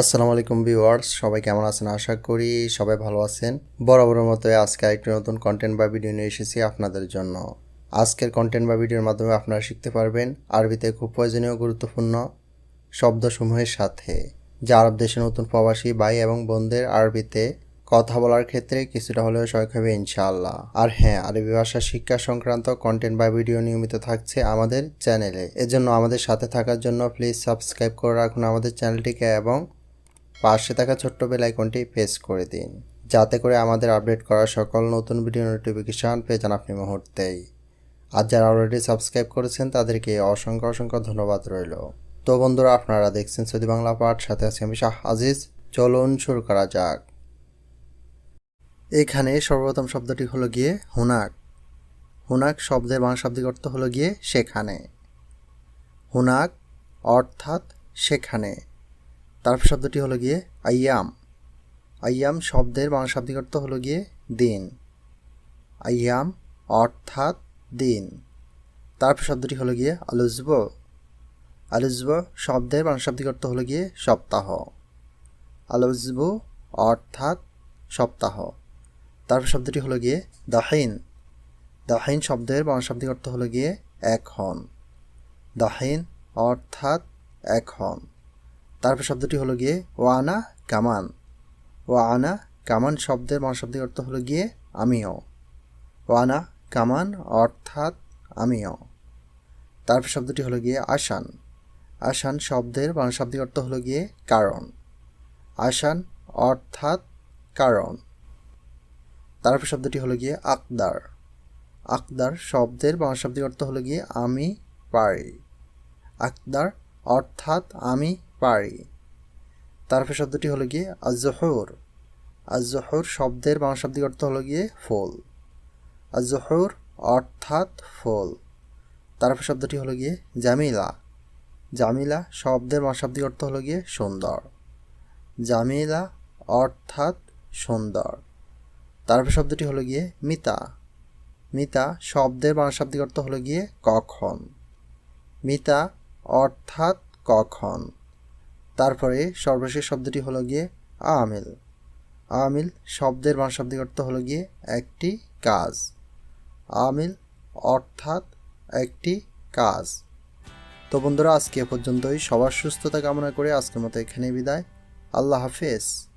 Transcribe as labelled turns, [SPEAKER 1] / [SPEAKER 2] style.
[SPEAKER 1] আসসালামু আলাইকুম ভিউয়ার্স, সবাই কেমন আছেন? আশা করি সবাই ভালো আছেন। বরাবরের মতো আজকে আরেকটি নতুন কন্টেন্ট বা ভিডিও নিয়ে এসেছি আপনাদের জন্য। আজকের কন্টেন্ট বা ভিডিওর মাধ্যমে আপনারা শিখতে পারবেন আরবিতে খুব প্রয়োজনীয় গুরুত্বপূর্ণ শব্দসমূহের সাথে। যা আরব দেশে নতুন প্রবাসী ভাই এবং বোনদের আরবিতে কথা বলার ক্ষেত্রে কিছুটা হলেও সহায়ক হবে ইনশাআল্লাহ। আর হ্যাঁ আরবি ভাষা শিক্ষা সংক্রান্ত কন্টেন্ট বা ভিডিও নিয়মিত থাকছে আমাদের চ্যানেলে এজন্য আমাদের সাথে থাকার জন্য প্লিজ সাবস্ক্রাইব করে রাখুন আমাদের চ্যানেলটিকে এবং পাশে থাকা ছোট্ট বেল আইকনটি প্রেস করে দিন। যাতে করে আমাদের আপডেট করা সকল নতুন ভিডিও নোটিফিকেশান পেয়ে যান আপনি মুহূর্তেই। আর যারা অলরেডি সাবস্ক্রাইব করেছেন, তাদেরকে অসংখ্য অসংখ্য ধন্যবাদ রইল। তো বন্ধুরা, আপনারা দেখছেন সৌদি বাংলা পাঠ, সাথে আছি আমি শাহ আজিজ। চলুন শুরু করা যাক। এখানে সর্বপ্রথম শব্দটি হলো গিয়ে হুনাক। হুনাক শব্দের বাংলা শাব্দিক অর্থ হলো গিয়ে সেখানে। হুনাক অর্থাৎ সেখানে। তারপর শব্দটি হলো গিয়ে আইয়াম। আইয়াম শব্দের বাংলা শাব্দিক অর্থ হলো গিয়ে দিন। আইয়াম অর্থাৎ দিন। তারপর শব্দটি হলো গিয়ে আলুজব। আলুজব শব্দের বাংলা শাব্দিক অর্থ হলো গিয়ে সপ্তাহ। আলুজব অর্থাৎ সপ্তাহ। তারপর শব্দটি হলো গিয়ে দাহিন। দাহিন শব্দের বাংলা শাব্দিক অর্থ হলো গিয়ে এখন। দাহিন অর্থাৎ এখন। তারপর শব্দটি হলো গিয়ে ওয়ানা কামান। ওয়ানা কামান শব্দের মহাশব্দের অর্থ হলো গিয়ে আমিও। ওয়ানা কামান অর্থাৎ আমিও। তারপর শব্দটি হলো গিয়ে আসান আসান শব্দের বাংলাশব্দিক অর্থ হলো গিয়ে কারণ। আসান অর্থাৎ কারণ। তারপর শব্দটি হলো গিয়ে আকদার। আকদার শব্দের বাংলাশব্দিক অর্থ হলো গিয়ে আমি পারি। আকদার অর্থাৎ আমি পারি। তারপর শব্দটি হলো গিয়ে আজহর আজহর শব্দের বাংলা শাব্দিক অর্থ হলো গিয়ে ফুল। আজহর অর্থাৎ ফুল। তারপর শব্দটি হলো গিয়ে জামিলা। জামিলা শব্দের বাংলা শাব্দিক অর্থ হলো গিয়ে সুন্দর। জামিলা অর্থাৎ সুন্দর। তারপর শব্দটি হলো গিয়ে মিতা। মিতা শব্দের বাংলা শাব্দিক অর্থ হলো গিয়ে কখন। মিতা অর্থাৎ কখন। তারপরে সর্বশেষ শব্দটি হলো গিয়ে আমিল। আমিল শব্দের মানশব্দিক অর্থ হলো গিয়ে একটি কাজ। আমিল অর্থাৎ একটি কাজ। তো বন্ধুরা, আজকে পর্যন্তই। সবার সুস্থতা কামনা করে আজকের মতো এখানেই বিদায়। আল্লাহ হাফেজ।